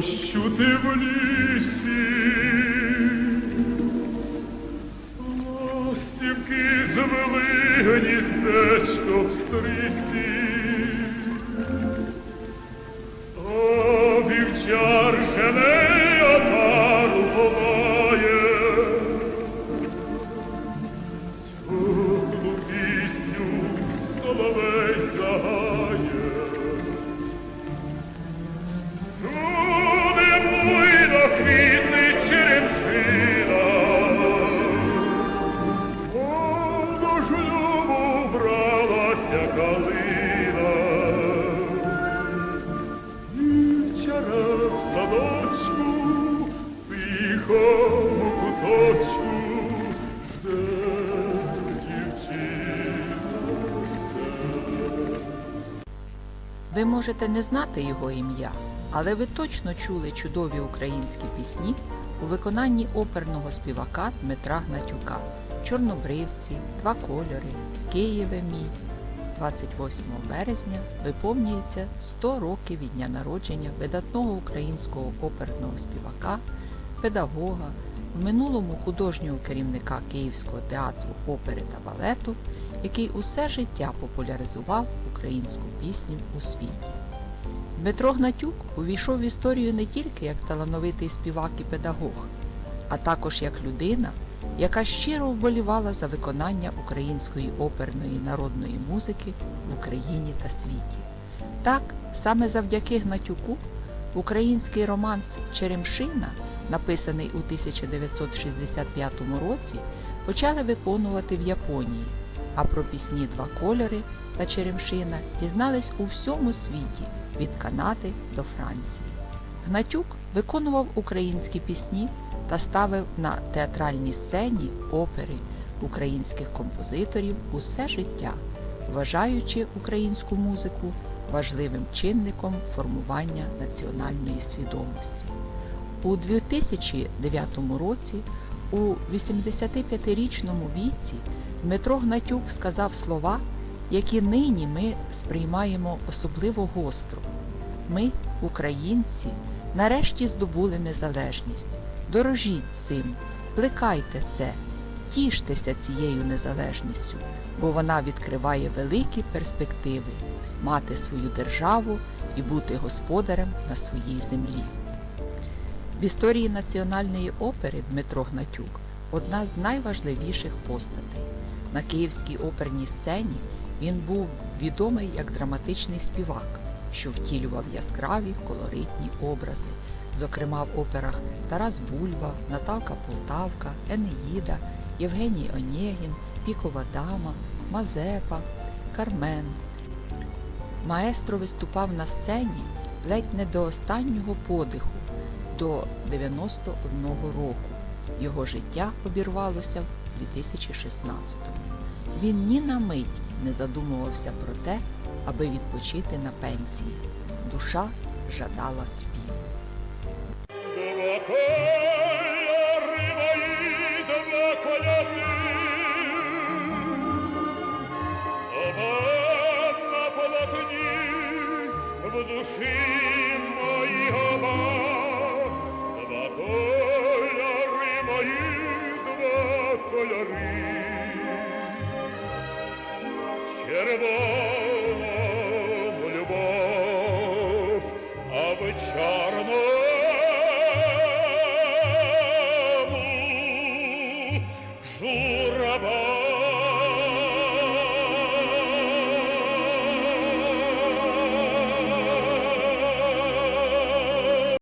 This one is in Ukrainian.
Дощу ти в лісі, ластівки звели гніздечко в стрісі, а вівчар жене Ви можете не знати його ім'я, але ви точно чули чудові українські пісні у виконанні оперного співака Дмитра Гнатюка Чорнобривці, Два кольори, Києве мій. 28 березня виповнюється 100 років від дня народження видатного українського оперного співака, педагога, в минулому художнього керівника Київського театру опери та балету, який усе життя популяризував українську пісню у світі. Дмитро Гнатюк увійшов в історію не тільки як талановитий співак і педагог, а також як людина, яка щиро вболівала за виконання української оперної народної музики в Україні та світі. Так, саме завдяки Гнатюку український романс Черемшина, написаний у 1965 році, почали виконувати в Японії, а про пісні Два кольори та Черемшина дізнались у всьому світі від Канади до Франції. Гнатюк виконував українські пісні та ставив на театральній сцені опери українських композиторів усе життя, вважаючи українську музику важливим чинником формування національної свідомості. У 2009 році, у 85-річному віці, Дмитро Гнатюк сказав слова, які нині ми сприймаємо особливо гостро. Ми, українці, нарешті здобули незалежність. Дорожіть цим, плекайте це, тіштеся цією незалежністю, бо вона відкриває великі перспективи мати свою державу і бути господарем на своїй землі. В історії національної опери Дмитро Гнатюк одна з найважливіших постатей. На київській оперній сцені він був відомий як драматичний співак, що втілював яскраві колоритні образи, зокрема в операх Тарас Бульба, Наталка Полтавка, Енеїда, Євгеній Онєгін, Пікова дама, Мазепа, Кармен. Маестро виступав на сцені ледь не до останнього подиху, до 91 року. Його життя обірвалося в 2016-му. Він ні на мить не задумувався про те, аби відпочити на пенсії. Душа жадала полотні, в душі моїй оба. Кольори. Червону любов, а в